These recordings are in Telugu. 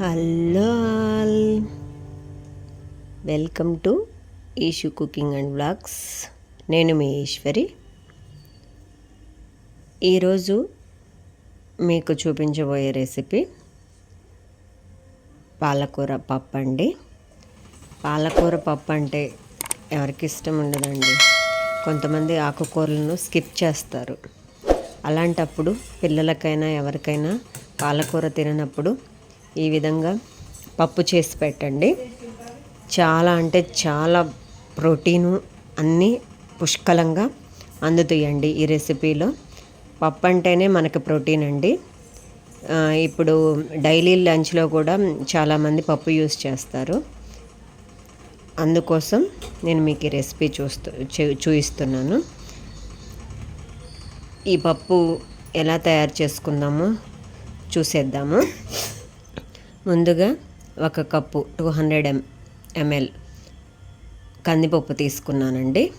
Hello all welcome to Eeshu cooking and blogs నేను మీ ఈశ్వరి. ఈరోజు మీకు చూపించబోయే రెసిపీ పాలకూర పప్పు అండి పాలకూర పప్పు అంటే ఎవరికి ఇష్టం ఉండదండి. కొంతమంది ఆకుకూరలను స్కిప్ చేస్తారు. అలాంటప్పుడు పిల్లలకైనా ఎవరికైనా పాలకూర తిననప్పుడు ఈ విధంగా పప్పు చేసి పెట్టండి. చాలా అంటే చాలా ప్రోటీను అన్నీ పుష్కలంగా అందుతాయండి ఈ రెసిపీలో. పప్పు అంటేనే మనకు ప్రోటీన్ అండి. ఇప్పుడు డైలీ లంచ్లో కూడా చాలామంది పప్పు యూస్ చేస్తారు. అందుకోసం నేను మీకు ఈ రెసిపీ చూస్తూ చూ- చూపిస్తున్నాను ఈ పప్పు ఎలా తయారు చేసుకుందామో చూసేద్దాము. ముందుగా ఒక cup two hundred M ML కందిపప్పు తీసుకున్నానండి.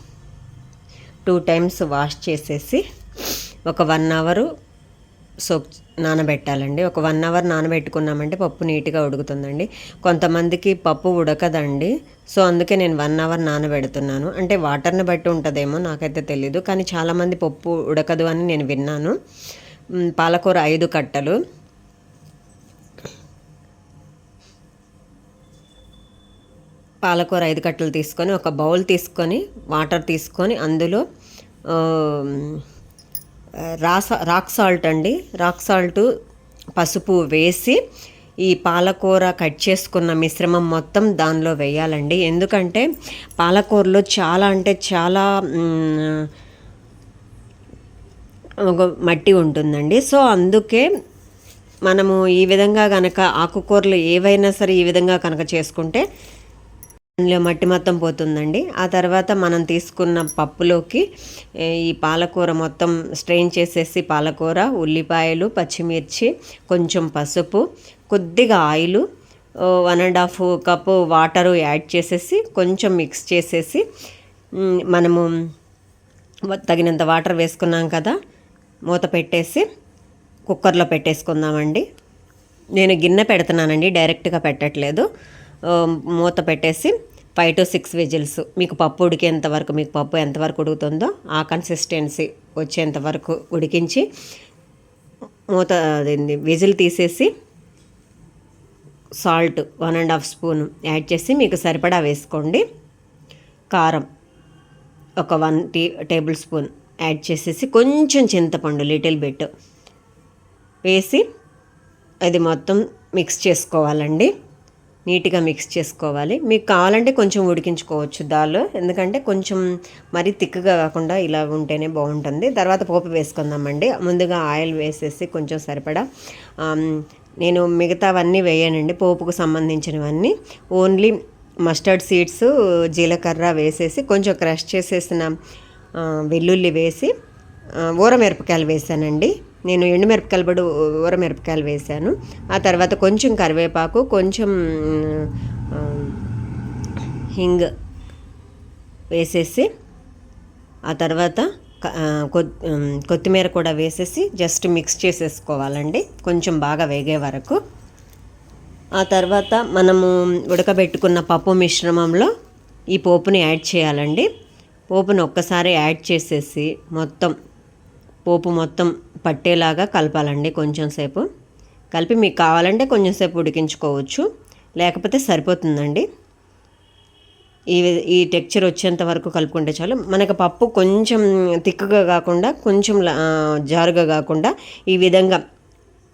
టూ టైమ్స్ వాష్ చేసేసి ఒక వన్ అవరు సోక్ నానబెట్టాలండి. ఒక వన్ అవర్ నానబెట్టుకున్నామంటే పప్పు నీట్గా ఉడుకుతుందండి. కొంతమందికి పప్పు ఉడకదండి. సో అందుకే నేను వన్ అవర్ నానబెడుతున్నాను. అంటే వాటర్ని బట్టి ఉంటుందేమో నాకైతే తెలీదు. కానీ చాలామంది పప్పు ఉడకదు అని నేను విన్నాను. పాలకూర ఐదు కట్టలు. పాలకూర ఐదు కట్టలు తీసుకొని ఒక బౌల్ తీసుకొని వాటర్ తీసుకొని అందులో రాస రాక్ సాల్ట్ అండి. రాక్ సాల్ట్ పసుపు వేసి ఈ పాలకూర కట్ చేసుకున్న మిశ్రమం మొత్తం దానిలో వేయాలండి. ఎందుకంటే పాలకూరలో చాలా అంటే చాలా ఒక మట్టి ఉంటుందండి. సో అందుకే మనము ఈ విధంగా కనుక ఆకుకూరలు ఏవైనా సరే ఈ విధంగా కనుక చేసుకుంటే అందులో మట్టి మొత్తం పోతుందండి. ఆ తర్వాత మనం తీసుకున్న పప్పులోకి ఈ పాలకూర మొత్తం స్ట్రెయిన్ చేసేసి పాలకూర ఉల్లిపాయలు పచ్చిమిర్చి కొంచెం పసుపు కొద్దిగా oil one and half cup water add చేసేసి కొంచెం మిక్స్ చేసేసి మనము తగినంత వాటర్ వేసుకున్నాం కదా మూత పెట్టేసి కుక్కర్లో పెట్టేసుకుందామండి. నేను గిన్నె పెడుతున్నానండి డైరెక్ట్గా పెట్టట్లేదు. మూత పెట్టేసి ఫైవ్ టు సిక్స్ విజిల్స్ మీకు పప్పు ఉడికేంత వరకు మీకు పప్పు ఎంతవరకు ఉడుకుతుందో ఆ కన్సిస్టెన్సీ వచ్చేంత వరకు ఉడికించి మూత విజిల్ తీసేసి salt one and half spoon add చేసి మీకు సరిపడా వేసుకోండి. కారం ఒక one tea tablespoon add చేసేసి కొంచెం చింతపండు లిటిల్ బిట్ వేసి అది మొత్తం మిక్స్ చేసుకోవాలండి. నీట్గా మిక్స్ చేసుకోవాలి. మీకు కావాలంటే కొంచెం ఉడికించుకోవచ్చు దాల్ ఎందుకంటే కొంచెం మరీ తిక్కగా కాకుండా ఇలా ఉంటేనే బాగుంటుంది. తర్వాత పోపు వేసుకుందామండి. ముందుగా ఆయిల్ వేసేసి కొంచెం సరిపడా నేను మిగతావన్నీ వేయనండి. పోపుకు సంబంధించినవన్నీ. ఓన్లీ మస్టర్డ్ సీడ్స్ జీలకర్ర వేసేసి కొంచెం క్రష్ చేసేసిన వెల్లుల్లి వేసి ఊర ఊరమిరపకాయలు వేసానండి. నేను ఎండుమిరపకాయలు పడి ఊరమిరపకాయలు వేసాను ఆ తర్వాత కొంచెం కరివేపాకు కొంచెం హింగ్ వేసేసి ఆ తర్వాత క- కొత్తిమీర కూడా వేసేసి జస్ట్ మిక్స్ చేసేసుకోవాలండి. కొంచెం బాగా వేగే వరకు. ఆ తర్వాత మనము ఉడకబెట్టుకున్న పప్పు మిశ్రమంలో ఈ పోపుని యాడ్ చేయాలండి. పోపును ఒక్కసారి యాడ్ చేసేసి మొత్తం పోపు మొత్తం పట్టేలాగా కలపాలండి కొంచెం సేపు. కలిపి మీకు కావాలంటే కొంచెం సేపు ఉడికించుకోవచ్చు. లేకపోతే సరిపోతుందండి. ఈ ఈ టెక్చర్ వచ్చేంత వరకు కలుపుకుంటే చాలు. మనకు పప్పు కొంచెం తిక్కుగా కాకుండా కొంచెం లా- జారుగా కాకుండా ఈ విధంగా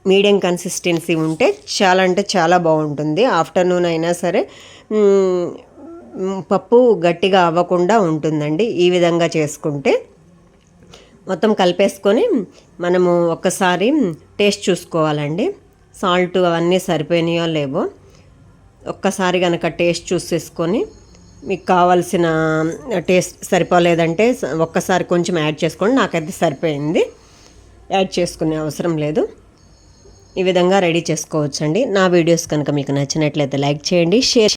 మీడియం కన్సిస్టెన్సీ ఉంటే చాలా అంటే చాలా బాగుంటుంది. ఆఫ్టర్నూన్ అయినా సరే పప్పు గట్టిగా అవ్వకుండా ఉంటుందండి ఈ విధంగా చేసుకుంటే. మొత్తం కలిపేసుకొని మనము ఒక్కసారి టేస్ట్ చూసుకోవాలండి. సాల్ట్ అవన్నీ సరిపోయినాయో లేవో ఒక్కసారి కనుక టేస్ట్ చూసేసుకొని మీకు కావాల్సిన టేస్ట్ సరిపోలేదంటే ఒక్కసారి కొంచెం యాడ్ చేసుకోండి. నాకైతే సరిపోయింది. యాడ్ చేసుకునే అవసరం లేదు. ఈ విధంగా రెడీ చేసుకోవచ్చండి. నా వీడియోస్ కనుక మీకు నచ్చినట్లయితే లైక్ చేయండి షేర్